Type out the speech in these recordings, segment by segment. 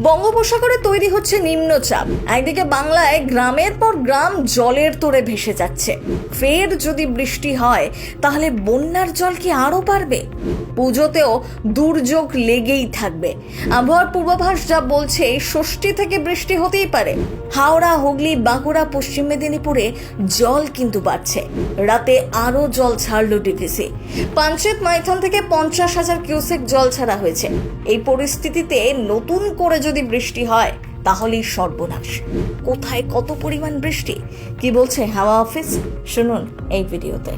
বঙ্গোপসাগরে তৈরি হচ্ছে নিম্নচাপ। একদিকে বাংলায় গ্রামের পর গ্রাম জলের তোরে ভেসে যাচ্ছে। ফের যদি বৃষ্টি হয়, তাহলে বন্যার জল কি আরও বাড়বে? পুজোতেও দুর্যোগ লেগেই থাকবে। আবহাওয়ার পূর্বাভাস যা বলছে, ষষ্ঠী থেকে বৃষ্টি হতেই পারে। হাওড়া, হুগলি, বাঁকুড়া, পশ্চিম মেদিনীপুরে জল কিন্তু বাড়ছে। রাতে আরও জল ছাড়ল ডিভিসি। পাঞ্চেত মাইথন থেকে পঞ্চাশ হাজার কিউসেক জল ছাড়া হয়েছে। এই পরিস্থিতিতে নতুন করে যদি বৃষ্টি হয়, তাহলেই সর্বনাশ। কোথায় কত পরিমাণ বৃষ্টি? কি বলছে হাওয়া অফিস? শুনুন এই ভিডিওতে।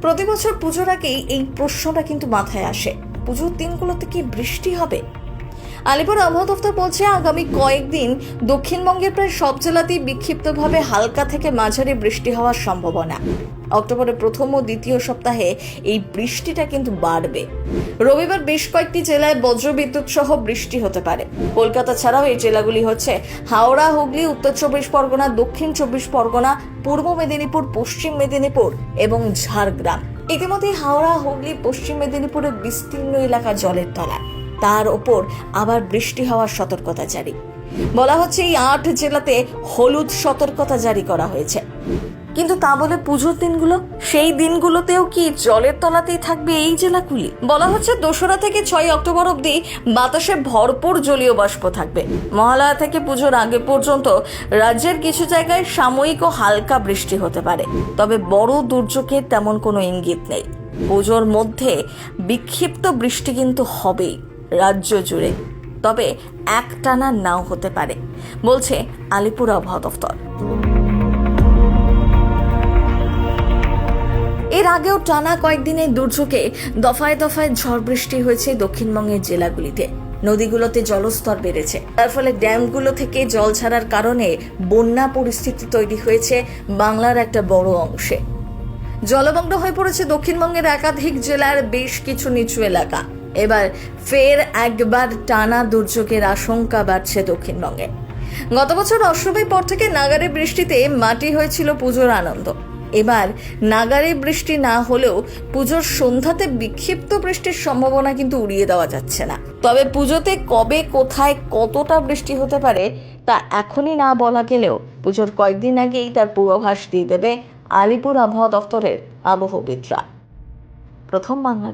প্রতি বছর পুজোর আগেই এই প্রশ্নটা কিন্তু মাথায় আসে। পুজোর দিনগুলোতে কি বৃষ্টি হবে? আলিপুর আবহাওয়া দফতর বলছে, আগামী কয়েকদিন দক্ষিণবঙ্গের প্রায় সব জেলাতেই বিক্ষিপ্তভাবে হালকা থেকে মাঝারি বৃষ্টি হওয়ার সম্ভাবনা। অক্টোবরের প্রথম ও দ্বিতীয় সপ্তাহে এই বৃষ্টিটা কিন্তু বাড়বে। রবিবার বেশ কয়েকটি জেলায় বজ্রবিদ্যুৎ সহ বৃষ্টি হতে পারে। কলকাতা ছাড়াও এই জেলাগুলি হচ্ছে হাওড়া, হুগলি, উত্তর চব্বিশ পরগনা, দক্ষিণ চব্বিশ পরগনা, পূর্ব মেদিনীপুর, পশ্চিম মেদিনীপুর এবং ঝাড়গ্রাম। ইতিমধ্যে হাওড়া, হুগলি, পশ্চিম মেদিনীপুরের বিস্তীর্ণ এলাকা জলের তলায়। তার ওপর আবার বৃষ্টি হওয়ার সতর্কতা জারি। বলা হচ্ছে এই আট জেলাতে হলুদ সতর্কতা জারি করা হয়েছে। কিন্তু তা বলে পুজোর দিনগুলো? সেই দিনগুলোতেও কি জলের তলাতেই থাকবে এই জেলাগুলি? বলা হচ্ছে দোসরা থেকে ছয় অক্টোবর অবধি বাতাসে ভরপুর জলীয় বাষ্প থাকবে। মহালয়া থেকে পুজোর আগে পর্যন্ত রাজ্যের কিছু জায়গায় সাময়িক ও হালকা বৃষ্টি হতে পারে। তবে বড় দুর্যোগের তেমন কোনো ইঙ্গিত নেই। পুজোর মধ্যে বিক্ষিপ্ত বৃষ্টি কিন্তু হবেই। রাজ্য জুড়ে। তবে একটানা নাও হতে পারে, বলছে আলিপুর আবহাওয়া দফতর। এর আগেও টানা কয়েকদিনের দুর্যোগে দফায় দফায় ঝড় বৃষ্টি হয়েছে দক্ষিণবঙ্গের জেলাগুলিতে। নদীগুলোতে জলস্তর বেড়েছে। তার ফলে ড্যামগুলো থেকে জল ছাড়ার কারণে বন্যা পরিস্থিতি তৈরি হয়েছে বাংলার একটা বড় অংশে। জলমগ্ন হয়ে পড়েছে দক্ষিণবঙ্গের একাধিক জেলার বেশ কিছু নিচু এলাকা। এবার ফের একবার টানা দুর্যোগের আশঙ্কা বাড়ছে দক্ষিণবঙ্গে। গত বছর অষ্টমীর পর থেকে নাগারে বৃষ্টিতে মাটি হয়েছিল পুজোর আনন্দ। এবার নাগারে বৃষ্টি না হলেও পুজোর সন্ধ্যাতে বিক্ষিপ্ত বৃষ্টির সম্ভাবনা কিন্তু উড়িয়ে দেওয়া যাচ্ছে না। তবে পুজোতে কবে, কোথায়, কতটা বৃষ্টি হতে পারে তা এখনই না বলা গেলেও পুজোর কয়েকদিন আগেই তার পূর্বাভাস দিয়ে দেবে আলিপুর আবহাওয়া দফতরের আবহবিদরা। প্রথম বাংলা